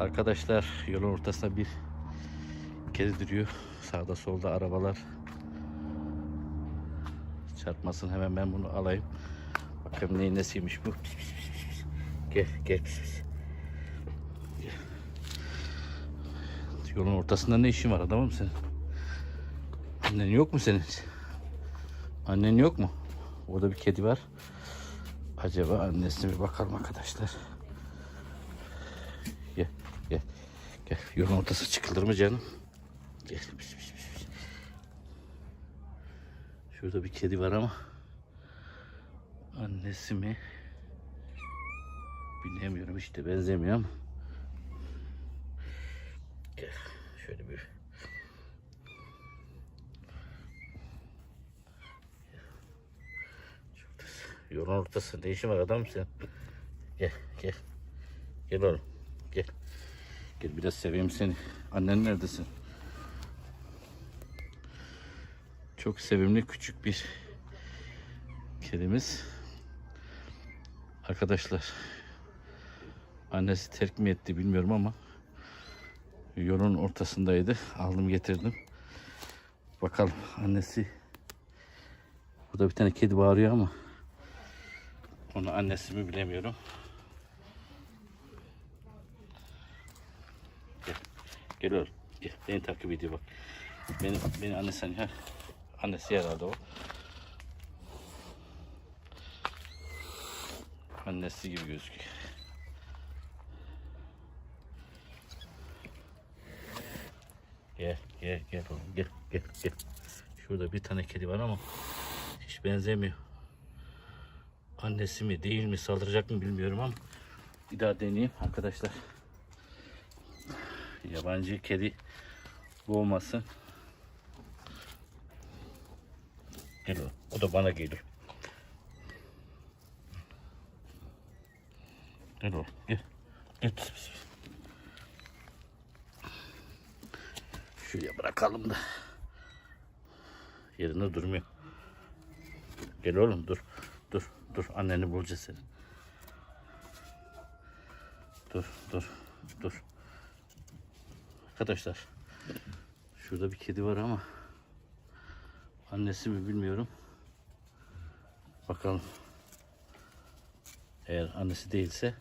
Arkadaşlar yolun ortasında bir kedi duruyor. Sağda solda arabalar. Çarpmasın hemen ben bunu alayım. Bakalım neyin nesiymiş bu. Gel. Gel. Yolun ortasında ne işin var adamım senin? Annen yok mu senin? Annen yok mu? Orada bir kedi var. Acaba annesine bir bakalım arkadaşlar. Gel gel. Yolun ortası çıkılır mı canım? Gel. Şurada bir kedi var ama annesi mi? Bilemiyorum işte benzemiyor ama. Gel şöyle bir Yolun ortası ne işin var adam sen? Gel gel. Gel oğlum. Gel. Gel biraz seveyim seni. Annen neredesin? Çok sevimli küçük bir kedimiz. Arkadaşlar annesi terk mi etti bilmiyorum ama yolun ortasındaydı. Aldım getirdim. Bakalım annesi burada bir tane kedi bağırıyor ama onu annesi mi bilemiyorum. Gel. Gel oğlum. Gel. Beni takip ediyor bak. Beni, beni annesi hani ha. Annesi herhalde o. Annesi gibi gözüküyor. Gel gel gel oğlum gel gel gel. Şurada bir tane kedi var ama hiç benzemiyor. Annesi mi değil mi saldıracak mı bilmiyorum ama bir daha deneyeyim arkadaşlar. Yabancı kedi boğmasın. Gel oğlum. O da bana gelir. Gel oğlum. Gel. Gel. Şuraya bırakalım da. Yerinde durmuyor. Gel oğlum dur. Dur. Dur. Anneni bulacağız seni. Dur. Dur. Dur. Arkadaşlar. Şurada bir kedi var ama annesi mi bilmiyorum. Bakalım. Eğer annesi değilse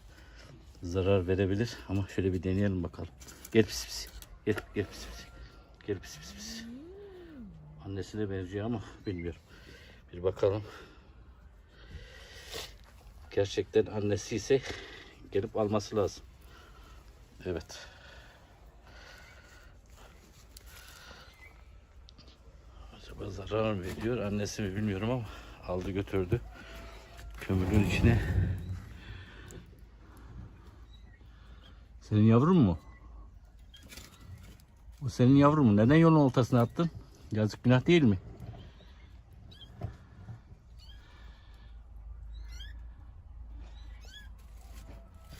zarar verebilir ama şöyle bir deneyelim bakalım. Gel pis pis. Gel gel pis pis. Gel pis pis pis. Annesine benziyor ama bilmiyorum. Bir bakalım. Gerçekten annesi ise gelip alması lazım. Evet. Zarar mı veriyor? Annesi mi bilmiyorum ama aldı götürdü. Kömürün içine. Senin yavrun mu? Bu senin yavrun mu? Neden yolun ortasına attın? Yazık günah değil mi?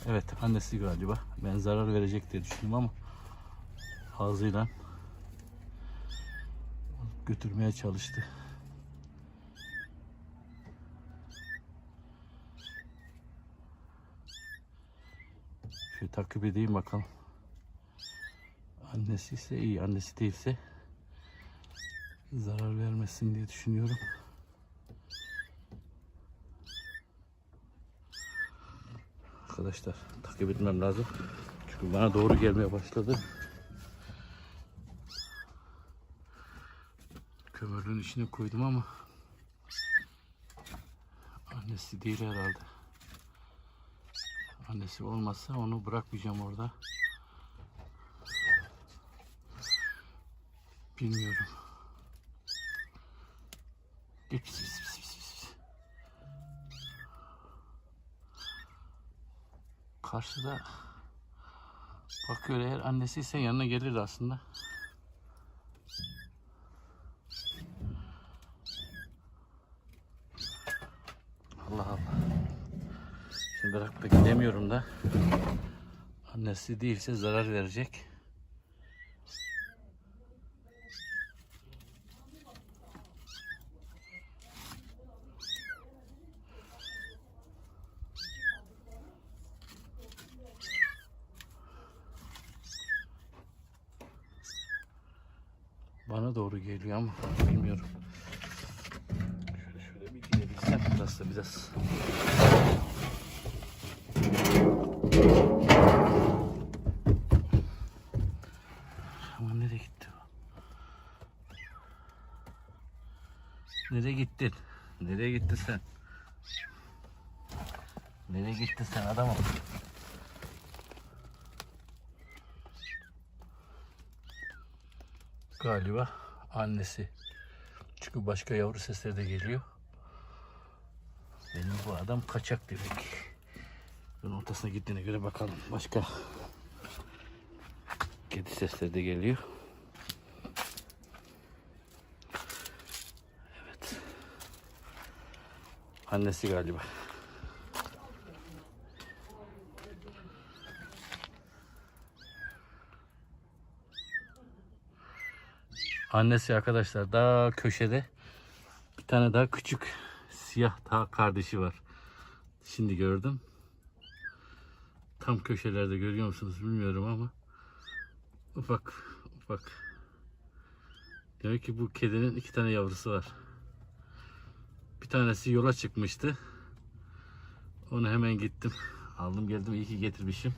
Evet annesi galiba. Ben zarar verecek diye düşündüm ama ağzıyla götürmeye çalıştı. Şöyle takip edeyim bakalım. Annesi ise iyi, annesi değilse zarar vermesin diye düşünüyorum. Arkadaşlar takip etmem lazım. Çünkü bana doğru gelmeye başladı. Kömürün içine koydum ama annesi değil herhalde. Annesi olmazsa onu bırakmayacağım orada. Bilmiyorum. Git pis pis pis pis. Karşıda bakıyor eğer annesi ise yanına gelirdi aslında. bırak da gidemiyorum da. Annesi değilse zarar verecek. Bana doğru geliyor ama bilmiyorum. Şöyle şöyle bir gidebilsem biraz da biraz. Gittin? Nereye gittin sen? Nereye gittin sen adamım? Galiba annesi. Çünkü başka yavru sesleri de geliyor. Benim bu adam kaçak demek. Ben ortasına gittiğine göre bakalım. Başka kedi sesleri de geliyor. Annesi galiba. Annesi arkadaşlar daha köşede bir tane daha küçük siyah daha kardeşi var. Şimdi gördüm. Tam köşelerde görüyor musunuz bilmiyorum ama ufak ufak. Demek ki bu kedinin iki tane yavrusu var. Bir tanesi yola çıkmıştı. Onu hemen gittim. Aldım geldim iyi ki getirmişim.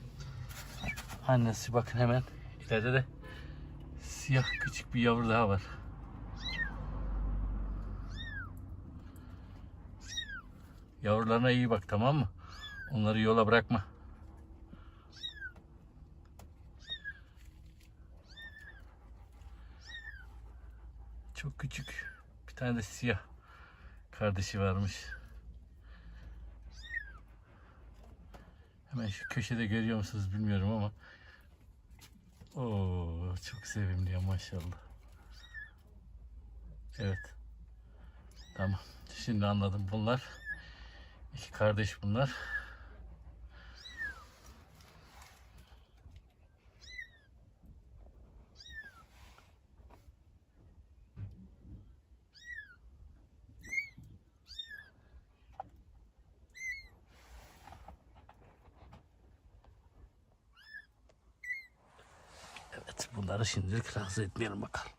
Annesi bakın hemen ileride de siyah küçük bir yavru daha var. Yavrularına iyi bak tamam mı? Onları yola bırakma. Çok küçük. Bir tane de siyah kardeşi varmış. Hemen şu köşede görüyor musunuz bilmiyorum ama Oo, çok sevimli ya maşallah. Evet. Tamam. Şimdi anladım. Bunlar iki kardeş bunlar. Evet, bunları şimdilik rahatsız etmeyelim bakalım.